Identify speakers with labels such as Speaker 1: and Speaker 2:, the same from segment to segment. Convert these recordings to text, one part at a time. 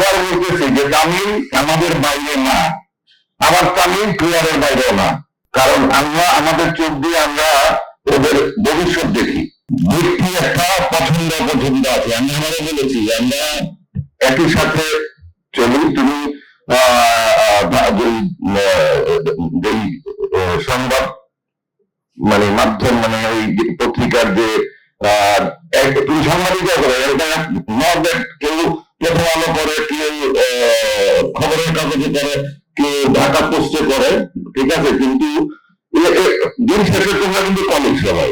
Speaker 1: বারবার বলতেছি যে তামিল আমাদের বাইরে না, আবার তামিল প্লেয়ারের বাইরেও না। কারণ আমরা, আমাদের চোখ দিয়ে আমরা ওদের ভবিষ্যৎ দেখি। ব্যক্তি একটা পছন্দ পছন্দ আছে। আমি আমারও বলেছি, আমরা একই সাথে চলি, তুমি সংবাদ মানে মাধ্যম মানে ওই পত্রিকার যে তুমি সাংবাদিকতা করে, এটা কেউ প্রথম আলো করে কেউ খবরের কাগজে করে কেউ ঢাকা পোস্টে করে ঠিক আছে? কিন্তু দিন শেষে তোমরা কিন্তু কলিগ সবাই।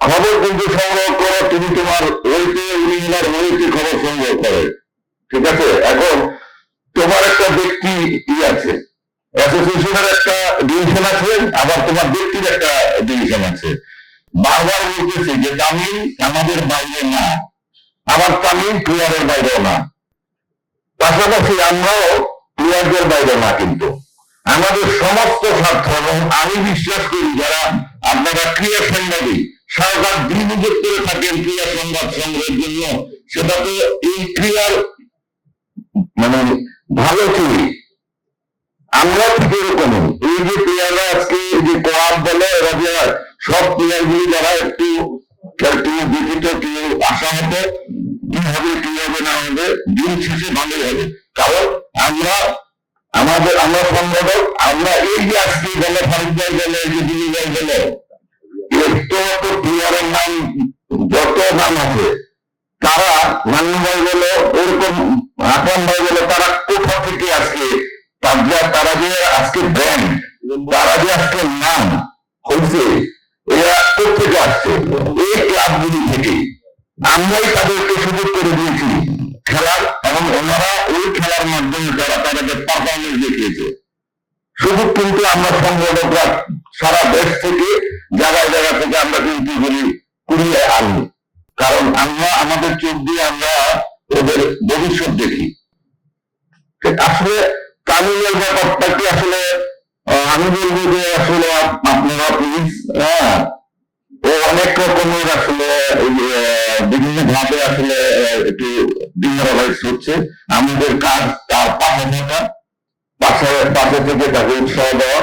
Speaker 1: খবর কিন্তু সংগ্রহ করো, তুমি তোমার ওইতে উনিনার ওইতে খবর সংগ্রহ করে, ঠিক আছে? এখন তোমার একটা ব্যক্তি ই আছে। অ্যাসোসিয়েশনের একটা ডিভিশন আছে, আবার তোমার ব্যক্তির একটা ডিভিশন আছে। বারবার বলতেছি যে তামিল আমাদের বাইরে না। আবার তামিল প্লেয়ারের বাইরেও না। পাশাপাশি আমরাও প্লেয়ারদের বাইরে না কিন্তু। আমাদের সমস্ত স্বার্থ এবং আমি বিশ্বাস করি যারা আপনারা ক্রিয়া সাংবাদিক সরকার বিনিয়োগ করে থাকেন ক্রিয়া সংবাদ সংগ্রহের জন্য, সেটা তো এই ক্রিয়ার মানে ভালো চুরি আমরা ঠিক এরকম? এই যে প্লেয়াররা আজকে যে কোয়াব বলে, এরা যে সব প্লেয়ার গুলি যারা একটু একটু বিজিত কেউ আশা হতো হবে কি হবে না হবে, দিন শেষে ভালোই হবে। কারণ আমরা, আমাদের, আমরা সংগঠক, আমরা এই যে আজকে গেলে ফারুক ভাই গেলে যে দিল্লি গেলে প্লেয়ারের নাম, যত নাম আছে, তারা মান্নু ভাই বলো, ওরকম আকরাম ভাই বলো, তারা কোথা থেকে আজকে তারা তারা যে আজকে ব্র্যান্ড তারা যে আজকে নাম হয়েছে এরা কোথেকে আসছে? এই ক্লাবগুলি থেকে। আমরাই তাদেরকে সুযোগ করে দিয়েছি খেলার এবং ওনারা ওই খেলার মাধ্যমে তারা তাদেরকে পারফরমেন্স দেখিয়েছে। সুযোগ কিন্তু আমরা সংগঠকরা সারা দেশ থেকে জায়গায় জায়গা থেকে আমরা কিন্তু কুড়িয়ে আনি কারণ আমরা, আমাদের চোখ দিয়ে আমরা ওদের ভবিষ্যৎ দেখি। আসলে তামিলের ব্যাপারটা কি আসলে আমি বলব যে আসলে আপনারা প্লিজ হ্যাঁ ও অনেক রকমের আসলে বিভিন্ন ভাবে আসলে একটু ডিমোরালাইজ হচ্ছে। আমাদের কাজ তার পাশে থাকা, পাশে পাশে থেকে তাকে উৎসাহ দেওয়া।